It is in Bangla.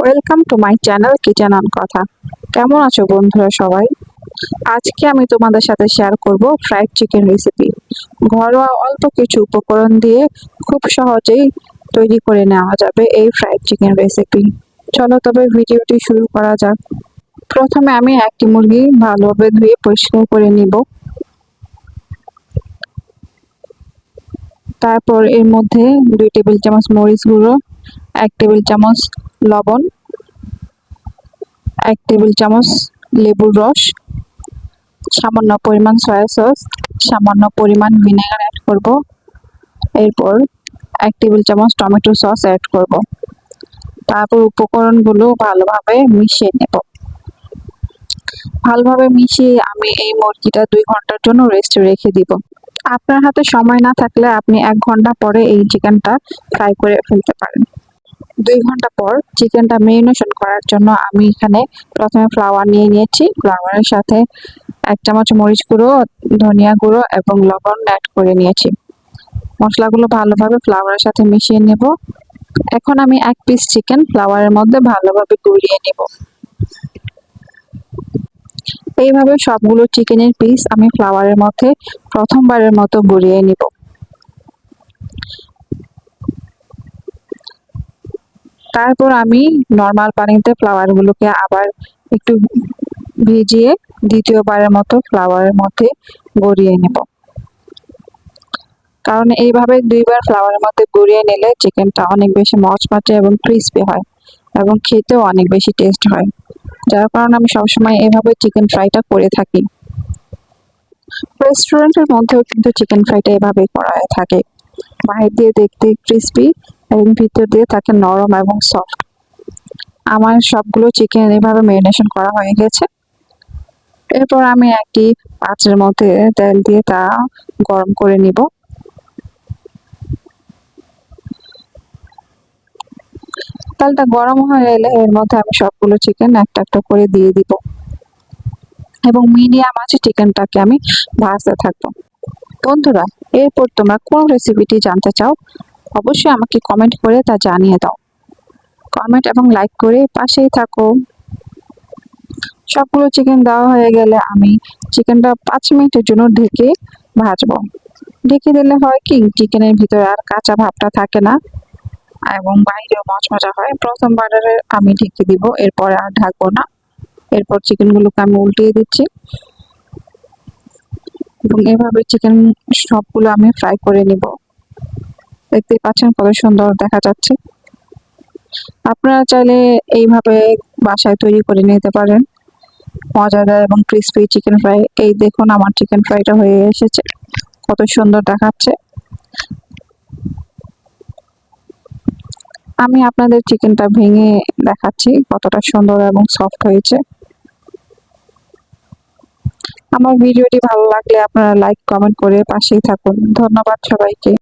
Welcome to my channel kitchen on কথা কেমন আছো বন্ধুরা সবাই? আজকে আমি তোমাদের সাথে শেয়ার করব ফ্রাইড চিকেন রেসিপি ঘরোয়া অল্প কিছু উপকরণ দিয়ে খুব সহজেই তৈরি করে নেওয়া যাবে এই ফ্রাইড চিকেন রেসিপি চলো তবে ভিডিওটি শুরু করা যাক। প্রথমে আমি একটি মুরগি ভালোভাবে ধুয়ে পরিষ্কার করে নিব। তারপর এর মধ্যে দুই টেবিল চামচ মরিচ গুঁড়ো, এক টেবিল চামচ লবণ, এক টেবিল চামচ লেবুর রস, সামান্য পরিমাণ সয়া সস, সামান্য পরিমাণ ভিনেগার অ্যাড করব। এরপর এক টেবিল চামচ টমেটো সস অ্যাড করব। তারপর উপকরণগুলো ভালোভাবে মিশিয়ে নেব। ভালোভাবে মিশিয়ে আমি এই মুরগিটা দুই ঘণ্টার জন্য রেস্টে রেখে দিব। আপনার হাতে সময় না থাকলে আপনি এক ঘণ্টা পরে এই চিকেনটা ফ্রাই করে ফেলতে পারেন। দুই ঘণ্টা পর চিকেনটা মেরিনেশন করার জন্য আমি এখানে প্রথমে ফ্লাওয়ার নিয়ে নিয়েছি। ফ্লাওয়ারের সাথে এক চামচ মরিচ গুঁড়ো, ধনিয়া গুঁড়ো এবং লবণ অ্যাড করে নিয়েছি। মশলাগুলো ভালোভাবে ফ্লাওয়ারের সাথে মিশিয়ে নেব। এখন আমি এক পিস চিকেন ফ্লাওয়ারের মধ্যে ভালোভাবে গুঁড়িয়ে নেব। এইভাবে সবগুলো চিকেনের পিস আমি ফ্লাওয়ারের মধ্যে প্রথমবারের মতো গুঁড়িয়ে নিব। তারপর আমি নর্মাল পানিতে ফ্লাওয়ারগুলোকে আবার একটু ভিজিয়ে দ্বিতীয়বারের মতো ফ্লাওয়ারের মধ্যে গড়িয়ে নেব। কারণ এইভাবে দুইবার ফ্লাওয়ারের মধ্যে গড়িয়ে নিলে চিকেনটা অনেক বেশি মচমচে এবং ক্রিস্পি হয় এবং খেতেও অনেক বেশি টেস্ট হয়। যার কারণে আমি সবসময় এভাবে চিকেন ফ্রাইটা করে থাকি। রেস্টুরেন্টের মধ্যেও কিন্তু চিকেন ফ্রাইটা এভাবেই করা থাকে। বাহির দিয়ে দেখতে ক্রিস্পি এবং ভিতর দিয়ে থাকে নরম এবং সফট আমার সবগুলো চিকেন এভাবে ম্যারিনেশন করা হয়ে গেছে। এরপর আমি একটি পাত্রের মধ্যে তেল দিয়ে তা গরম করে নিব। তেলটা গরম হয়ে এলে এর মধ্যে আমি সবগুলো চিকেন একটা একটা করে দিয়ে দিব। এবং মিডিয়াম আছে চিকেনটাকে আমি ভাজতে থাকব। বন্ধুরা, এরপর তোমরা কোন রেসিপিটি জানতে চাও অবশ্যই আমাকে কমেন্ট করে তা জানিয়ে দাও। কমেন্ট এবং লাইক করে পাশেই থাকো। সবগুলো চিকেন দেওয়া হয়ে গেলে আমি চিকেনটা পাঁচ মিনিটের জন্য ঢেকে ভাজবো। ঢেকে দিলে হয় কি চিকেনের ভিতরে আর কাঁচা ভাবটা থাকে না এবং বাইরেও মচমচা হয়। প্রথমবারের আমি ঢেকে দিব, এরপরে আর ঢাকবো না। এরপর চিকেনগুলোকে আমি উল্টিয়ে দিচ্ছি। এবং এভাবে চিকেন সবগুলো আমি ফ্রাই করে নিব। দেখতেই পাচ্ছেন কত সুন্দর দেখা যাচ্ছে। আপনারা চাইলে এইভাবে বাসায় তৈরি করে নিতে পারেন। মজাদার এবং ক্রিসপি চিকেন ফ্রাই এই দেখুন আমার চিকেন ফ্রাইটা হয়ে এসেছে। কত সুন্দর দেখাচ্ছে। আমি আপনাদের চিকেনটা ভেঙে দেখাচ্ছি কতটা সুন্দর এবং সফট হয়েছে। আমার ভিডিওটি ভালো লাগলে আপনারা লাইক কমেন্ট করে পাশেই থাকুন। ধন্যবাদ সবাইকে।